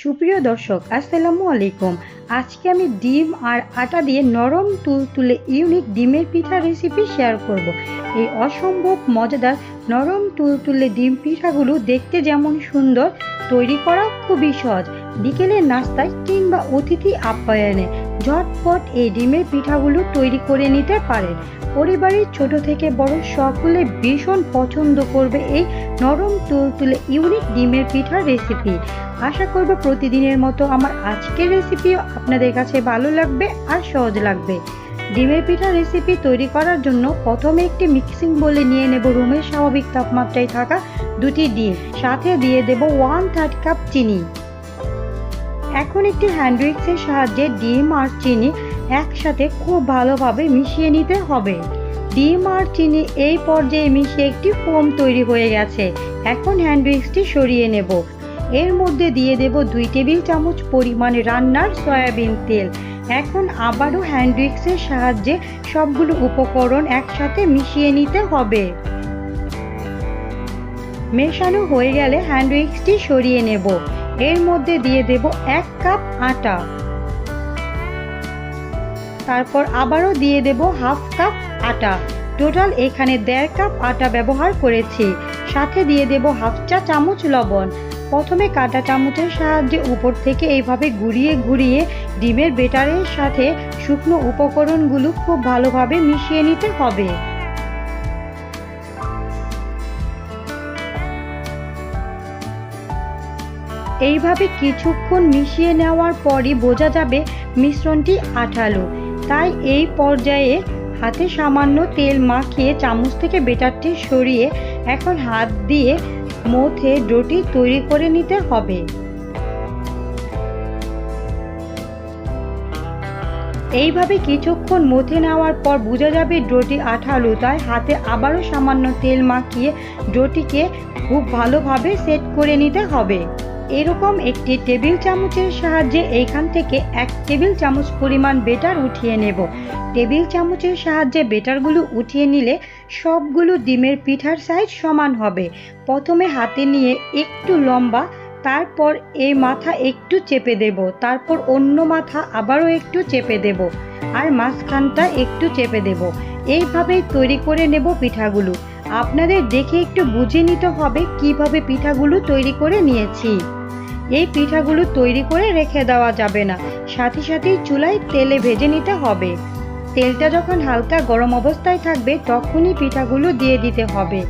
সুপ্রিয় দর্শক, আসসালামু আলাইকুম আজকে আমি ডিম আর আটা দিয়ে নরম তুল তুলে ইউনিক ডিমের পিঠা রেসিপি শেয়ার করব। এই অসম্ভব মজাদার নরম তুল তুলে ডিম পিঠাগুলো দেখতে যেমন সুন্দর, তৈরি করা খুবই সহজ বিকেলের নাস্তায় কিংবা অতিথি আপ্যায়নে ঝটপট এই ডিমের পিঠাগুলো তৈরি করে নিতে পারেন। পরিবারের ছোট থেকে বড় সকলে ভীষণ পছন্দ করবে এই নরম তুলতুলে ইউনিক ডিমের পিঠার রেসিপি আশা করব প্রতিদিনের মতো আমার আজকের রেসিপিও আপনাদের কাছে ভালো লাগবে আর সহজ লাগবে। ডিমের পিঠা রেসিপি তৈরি করার জন্য প্রথমে একটি মিক্সিং বলে নিয়ে নেব রুমের স্বাভাবিক তাপমাত্রায় থাকা দুটি ডিম। সাথে দিয়ে দেব ওয়ান থার্ড কাপ চিনি। এখন একটি হ্যান্ড উইক্সের সাহায্যে ডিম আর চিনি একসাথে খুব ভালোভাবে মিশিয়ে নিতে হবে। ডিম আর চিনি এই পর্যায়ে মিশিয়ে একটি ফোম তৈরি হয়ে গেছে। এখন হ্যান্ড উইক্সটি সরিয়ে নেব। এর মধ্যে দিয়ে দেব দুই টেবিল চামচ পরিমাণে রান্নার সয়াবিন তেল। এখন আবারও হ্যান্ড উইক্সের সাহায্যে সবগুলো উপকরণ একসাথে মিশিয়ে নিতে হবে। মেশানো হয়ে গেলে হ্যান্ড উইক্সটি সরিয়ে নেব। এর মধ্যে দিয়ে দেব এক কাপ আটা। তারপর আবারও দিয়ে দেব হাফ কাপ আটা। টোটাল এখানে দেড় কাপ আটা ব্যবহার করেছি। সাথে দিয়ে দেব হাফ চা চামচ লবণ। প্রথমে কাটা চামচের সাহায্যে উপর থেকে এইভাবে ঘুরিয়ে ঘুরিয়ে ডিমের বেটারের সাথে শুকনো উপকরণগুলো খুব ভালোভাবে মিশিয়ে নিতে হবে। এইভাবে কিছুক্ষণ মিশিয়ে নেওয়ার পরই বোঝা যাবে মিশ্রণটি আঠালো। তাই এই পর্যায়ে হাতে সামান্য তেল মাখিয়ে চামচ থেকে বেটারটি সরিয়ে এখন হাত দিয়ে মথে ডোটি তৈরি করে নিতে হবে। এইভাবে কিছুক্ষণ মথে নেওয়ার পর বোঝা যাবে ডোটি আঠালো, তাই হাতে আবারও সামান্য তেল মাখিয়ে ডোটিকে খুব ভালোভাবে সেট করে নিতে হবে। এরকম একটি টেবিল চামচের সাহায্যে এইখান থেকে এক টেবিল চামচ পরিমাণ বেটার উঠিয়ে নেব। টেবিল চামচের সাহায্যে বেটারগুলো উঠিয়ে নিলে সবগুলো ডিমের পিঠার সাইজ সমান হবে। প্রথমে হাতে নিয়ে একটু লম্বা, তারপর এই মাথা একটু চেপে দেব, তারপর অন্য মাথা আবারও একটু চেপে দেব, আর মাঝখানটা একটু চেপে দেব। এইভাবেই তৈরি করে নেব পিঠাগুলো। আপনাদের দেখে একটু বুঝে নিতে হবে কীভাবে পিঠাগুলো তৈরি করে নিয়েছি। এই পিঠাগুলো তৈরি করে রেখে দেওয়া যাবে না। সাথে সাথেই চুলায় তেলে ভেজে নিতে হবে। তেলটা যখন হালকা গরম অবস্থায় থাকবে, তখনই পিঠাগুলো দিয়ে দিতে হবে।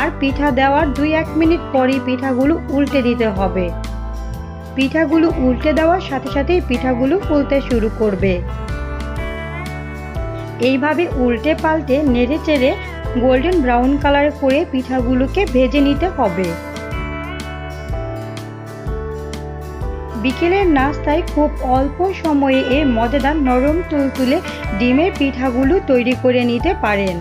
আর পিঠা দেওয়ার দুই এক মিনিট পরই পিঠাগুলো উল্টে দিতে হবে। পিঠাগুলো উল্টে দেওয়ার সাথে সাথেই পিঠাগুলো ফুলতে শুরু করবে। এইভাবে উল্টে পাল্টে নেড়ে চেড়ে গোল্ডেন ব্রাউন কালার করে পিঠাগুলোকে ভেজে নিতে হবে। বিকেলের নাস্তায় খুব অল্প সময়ে এই মজাদার নরম তুলতুলে ডিমের পিঠাগুলো তৈরি করে নিতে পারেন।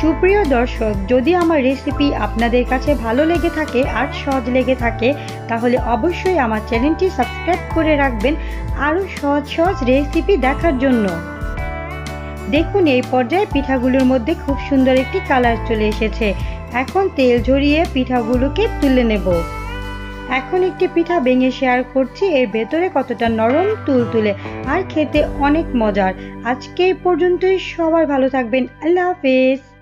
সুপ্রিয় দর্শক, যদি আমার রেসিপি আপনাদের কাছে ভালো লেগে থাকে আর সহজ লেগে থাকে, তাহলে অবশ্যই আমার চ্যানেলটি সাবস্ক্রাইব করে রাখবেন আরও সহজ সহজ রেসিপি দেখার জন্য। দেখুন, এই পর্যায়ে পিঠাগুলোর মধ্যে খুব সুন্দর একটি কালার চলে এসেছে। এখন তেল ঝরিয়ে পিঠাগুলোকে তুলে নেব। এখন একটি পিঠা ভেঙে শেয়ার করছি। এর ভেতরে কতটা নরম তুলতুলে আর খেতে অনেক মজার। আজকে এই পর্যন্তই। সবাই ভালো থাকবেন। আল্লাহ হাফেজ।